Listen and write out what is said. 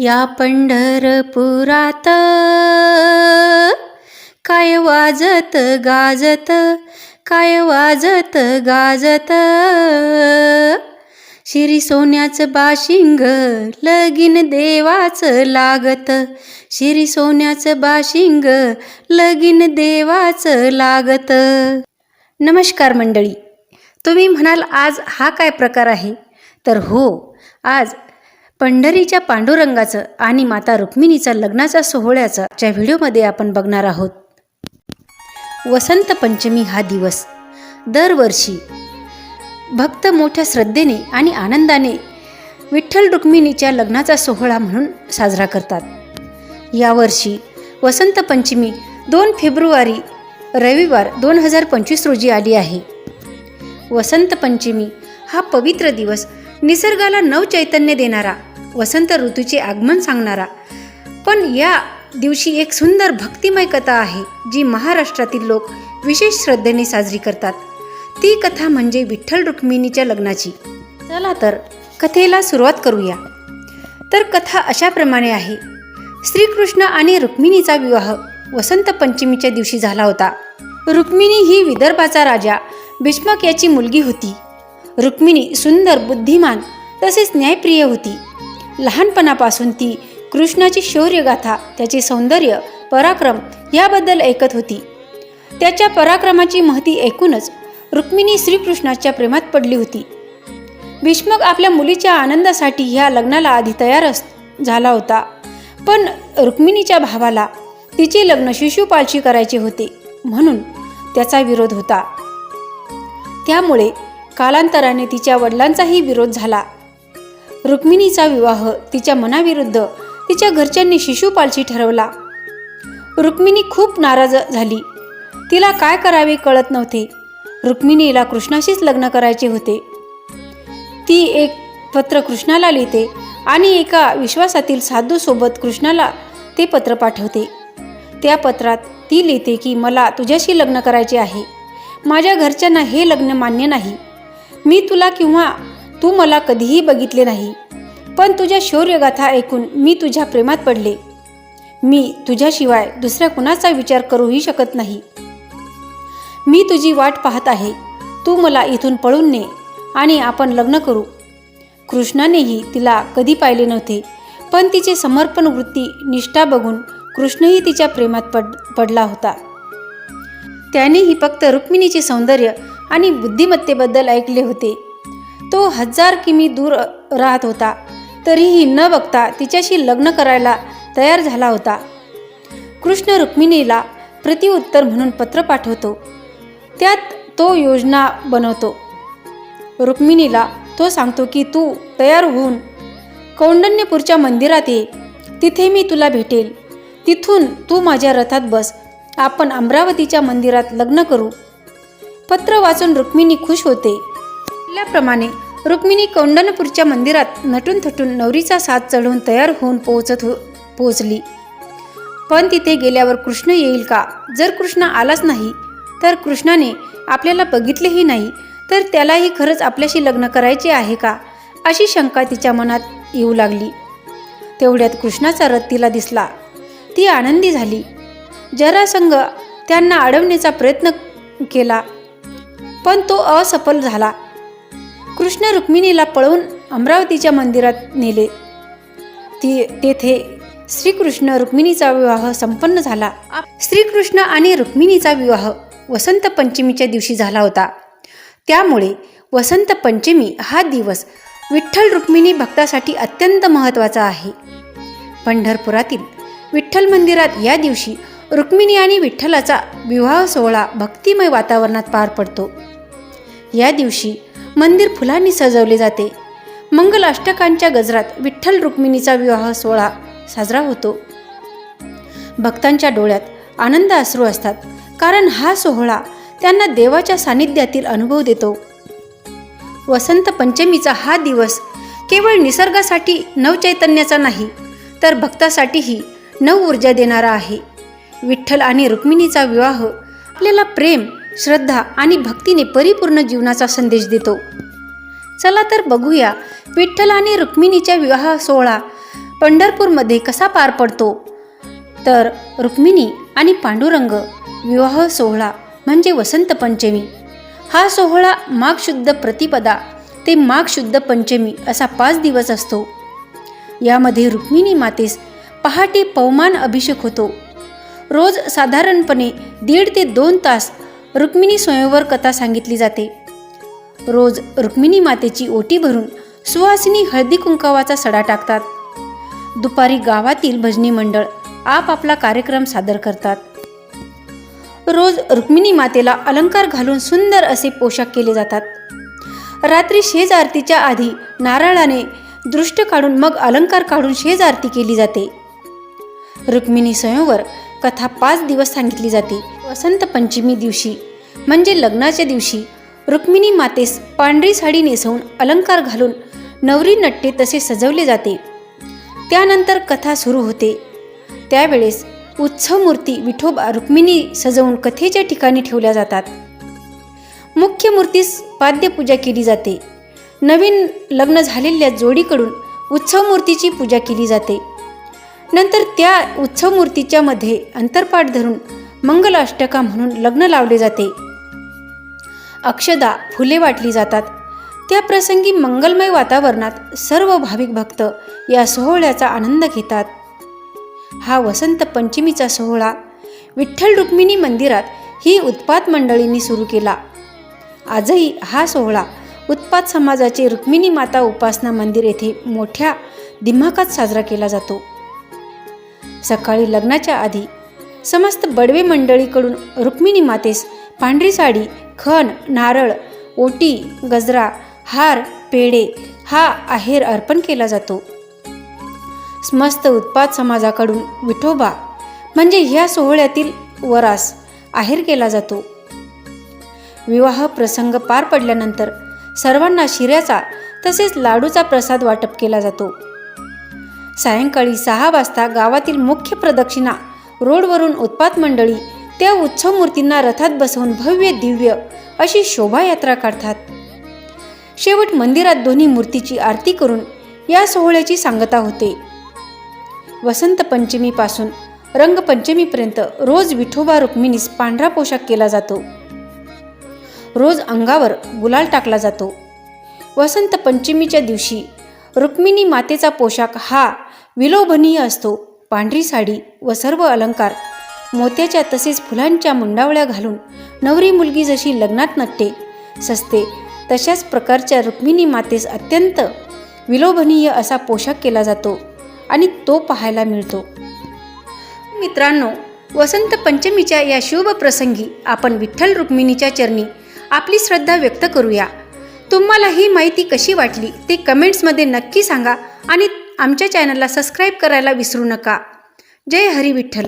या पंढरपुरात. काय वाजत गाजत काय वाजत गाजत. शिरी सोन्याचं बाशिंग लगीन देवाचं लागत. शिरी सोन्याचं बाशिंग लगीन देवाचं लागत. नमस्कार मंडळी तुम्ही म्हणाल आज हा काय प्रकार आहे? तर हो आज पंढरीच्या पांडुरंगाचं आणि माता रुक्मिणीचा लग्नाचा सोहळ्याचा च्या व्हिडिओमध्ये आपण बघणार आहोत. वसंत पंचमी हा दिवस. दरवर्षी भक्त मोठ्या श्रद्धेने आणि आनंदाने विठ्ठल रुक्मिणीच्या लग्नाचा सोहळा म्हणून साजरा करतात. यावर्षी वसंत पंचमी दोन फेब्रुवारी रविवार दोन हजार पंचवीस रोजी आली आहे. वसंत पंचमी हा पवित्र दिवस निसर्गाला नवचैतन्य देणारा वसंत ऋतूचे आगमन सांगणारा. पण या दिवशी एक सुंदर भक्तिमय कथा आहे जी महाराष्ट्रातील लोक विशेष श्रद्धेने साजरी करतात. ती कथा म्हणजे विठ्ठल रुक्मिणीच्या लग्नाची. चला तर कथेला सुरुवात करूया. तर कथा अशाप्रमाणे आहे. श्रीकृष्ण आणि रुक्मिणीचा विवाह वसंत पंचमीच्या दिवशी झाला होता. रुक्मिणी ही विदर्भाचा राजा भीष्मक याची मुलगी होती. रुक्मिणी सुंदर बुद्धिमान तसेच न्यायप्रिय होती. लहानपणापासून ती कृष्णाची शौर्यगाथा त्याचे सौंदर्य पराक्रम याबद्दल ऐकत होती. त्याच्या पराक्रमाची महती ऐकूनच रुक्मिणी श्रीकृष्णाच्या प्रेमात पडली होती. भीष्मक आपल्या मुलीच्या आनंदासाठी ह्या लग्नाला आधी तयार झाला होता. पण रुक्मिणीच्या भावाला तिचे लग्न शिशुपालशी करायचे होते म्हणून त्याचा विरोध होता. त्यामुळे कालांतराने तिच्या वडिलांचाही विरोध झाला. रुक्मिणीचा विवाह तिच्या मनाविरुद्ध तिच्या घरच्यांनी शिशुपालशी ठरवला. रुक्मिणी खूप नाराज झाली. तिला काय करावे कळत नव्हते. रुक्मिणीला कृष्णाशीच लग्न करायचे होते. ती एक पत्र कृष्णाला लिहिते आणि एका विश्वासातील साधूसोबत कृष्णाला ते पत्र पाठवते. त्या पत्रात ती लिहिते की मला तुझ्याशी लग्न करायचे आहे. माझ्या घरच्यांना हे लग्न मान्य नाही. मी तुला किंवा तू मला कधीही बघितले नाही. पण तुझ्या शौर्यगाथा ऐकून मी तुझ्या प्रेमात पडले. मी तुझ्याशिवाय दुसऱ्या कुणाचा विचार करूही शकत नाही. मी तुझी वाट पाहत आहे. तू मला इथून पळून ने आणि आपण लग्न करू. कृष्णानेही तिला कधी पाहिले नव्हते पण तिचे समर्पण वृत्ती निष्ठा बघून कृष्णही तिच्या प्रेमात पड पडला होता. त्यानेही फक्त रुक्मिणीचे सौंदर्य आणि बुद्धिमत्तेबद्दल ऐकले होते. तो हजार किमी दूर राहत होता. तरीही न बघता तिच्याशी लग्न करायला तयार झाला होता. कृष्ण रुक्मिणीला प्रतिउत्तर म्हणून पत्र पाठवतो. त्यात तो योजना बनवतो. रुक्मिणीला तो सांगतो की तू तयार होऊन कौंडण्यपूरच्या मंदिरात ये. तिथे मी तुला भेटेल. तिथून तू माझ्या रथात बस. आपण अमरावतीच्या मंदिरात लग्न करू. पत्र वाचून रुक्मिणी खुश होते. त्याप्रमाणे रुक्मिणी कौंडनपूरच्या मंदिरात नटून थटून नवरीचा साथ चढवून तयार होऊन पोहोचत हो पोहोचली. पण तिथे गेल्यावर कृष्ण येईल का? जर कृष्ण आलाच नाही तर कृष्णाने आपल्याला बघितलेही नाही तर त्यालाही खरंच आपल्याशी लग्न करायचे आहे का? अशी शंका तिच्या मनात येऊ लागली. तेवढ्यात कृष्णाचा रथ तिला दिसला. ती आनंदी झाली. जरासंग त्यांना अडवण्याचा प्रयत्न केला पण तो असफल झाला. कृष्ण रुक्मिणीला पळवून अमरावतीच्या मंदिरात नेले. ती तेथे श्रीकृष्ण रुक्मिणीचा विवाह संपन्न झाला. श्रीकृष्ण आणि रुक्मिणीचा विवाह वसंत पंचमीच्या दिवशी झाला होता. त्यामुळे वसंत पंचमी हा दिवस विठ्ठल रुक्मिणी भक्तासाठी अत्यंत महत्त्वाचा आहे. पंढरपुरातील विठ्ठल मंदिरात या दिवशी रुक्मिणी आणि विठ्ठलाचा विवाह सोहळा भक्तिमय वातावरणात पार पडतो. या दिवशी मंदिर फुलांनी सजवले जाते. मंगल अष्टकांच्या गजरात विठ्ठल रुक्मिणीचा विवाह सोहळा साजरा होतो. भक्तांच्या डोळ्यात आनंद अश्रू असतात कारण हा सोहळा त्यांना देवाच्या सानिध्यातील अनुभव देतो. वसंत पंचमीचा हा दिवस केवळ निसर्गासाठी नवचैतन्याचा नाही तर भक्तासाठीही नव ऊर्जा देणारा आहे. विठ्ठल आणि रुक्मिणीचा विवाह आपल्याला प्रेम श्रद्धा आणि भक्तीने परिपूर्ण जीवनाचा संदेश देतो. चला तर बघूया विठ्ठल आणि रुक्मिणीच्या विवाह सोहळा पंढरपूरमध्ये कसा पार पडतो. तर रुक्मिणी आणि पांडुरंग विवाह सोहळा म्हणजे वसंत पंचमी. हा सोहळा माघ शुद्ध प्रतिपदा ते माघ शुद्ध पंचमी असा पाच दिवस असतो. यामध्ये रुक्मिणी मातेस पहाटे पवमान अभिषेक होतो. रोज साधारणपणे दीड ते दोन तास रुक्मिणी स्वयंवर कथा सांगितली जाते. रोज रुक्मिणी मातेची ओटी भरून सुवासिनी हळदी कुंकवाचा सडा टाकतात. दुपारी गावातील भजनी मंडळ आपापला कार्यक्रम सादर करतात. रोज रुक्मिणी मातेला अलंकार घालून सुंदर असे पोशाख केले जातात. रात्री शेज आरतीच्या आधी नारळाने दृष्ट काढून मग अलंकार काढून शेज आरती केली जाते. रुक्मिणी स्वयंवर कथा पाच दिवस सांगितली जाते. वसंत पंचमी दिवशी म्हणजे लग्नाच्या दिवशी रुक्मिणी मातेस पांढरी साडी नेसवून अलंकार घालून नवरी नट्टे तसे सजवले जाते. त्यानंतर कथा सुरू होते. त्यावेळेस उत्सव मूर्ती विठोबा रुक्मिणी सजवून कथेच्या ठिकाणी ठेवल्या जातात. मुख्य मूर्तीस पाद्यपूजा केली जाते. नवीन लग्न झालेल्या जोडीकडून उत्सव मूर्तीची पूजा केली जाते. नंतर त्या उत्सव मूर्तीच्या मध्ये अंतरपाठ धरून मंगलाष्टका म्हणून लग्न लावले जाते. अक्षदा फुले वाटली जातात. त्या प्रसंगी मंगलमय वातावरणात सर्व भाविक भक्त या सोहळ्याचा आनंद घेतात. हा वसंत पंचमीचा सोहळा विठ्ठल रुक्मिणी मंदिरात ही उत्पात मंडळींनी सुरू केला. आजही हा सोहळा उत्पात समाजाचे रुक्मिणी माता उपासना मंदिर येथे मोठ्या दिमाखात साजरा केला जातो. सकाळी लग्नाच्या आधी समस्त बडवे मंडळीकडून रुक्मिणी मातेस पांढरी साडी खण नारळ ओटी गजरा हार पेढे हा आहेर अर्पण केला जातो. समस्त उत्पाद समाजाकडून विठोबा म्हणजे ह्या सोहळ्यातील वरास आहेर केला जातो. विवाह प्रसंग पार पडल्यानंतर सर्वांना शिऱ्याचा तसेच लाडूचा प्रसाद वाटप केला जातो. सायंकाळी सहा वाजता गावातील मुख्य प्रदक्षिणा रोडवरून उत्पात मंडळी त्या उत्सव मूर्तींना रथात बसवून भव्य दिव्य अशी शोभायात्रा काढतात. शेवट मंदिरात दोन्ही मूर्तीची आरती करून या सोहळ्याची सांगता होते. वसंत पंचमीपासून रंगपंचमीपर्यंत रोज विठोबा रुक्मिणीस पांढरा पोशाख केला जातो. रोज अंगावर गुलाल टाकला जातो. वसंत पंचमीच्या दिवशी रुक्मिणी मातेचा पोशाख हा विलोभनीय असतो. पांढरी साडी व सर्व अलंकार मोत्याच्या तसेच फुलांच्या मुंडावळ्या घालून नवरी मुलगी जशी लग्नात नटते सजते तशाच प्रकारच्या रुक्मिणी मातेस अत्यंत विलोभनीय असा पोशाख केला जातो आणि तो पाहायला मिळतो. मित्रांनो वसंत पंचमीच्या या शुभ प्रसंगी आपण विठ्ठल रुक्मिणीच्या चरणी आपली श्रद्धा व्यक्त करूया. तुम्हाला ही माहिती कशी वाटली ते कमेंट्समध्ये नक्की सांगा आणि आमच्या चॅनलला सबस्क्राईब करायला विसरू नका. जय हरी विठ्ठल.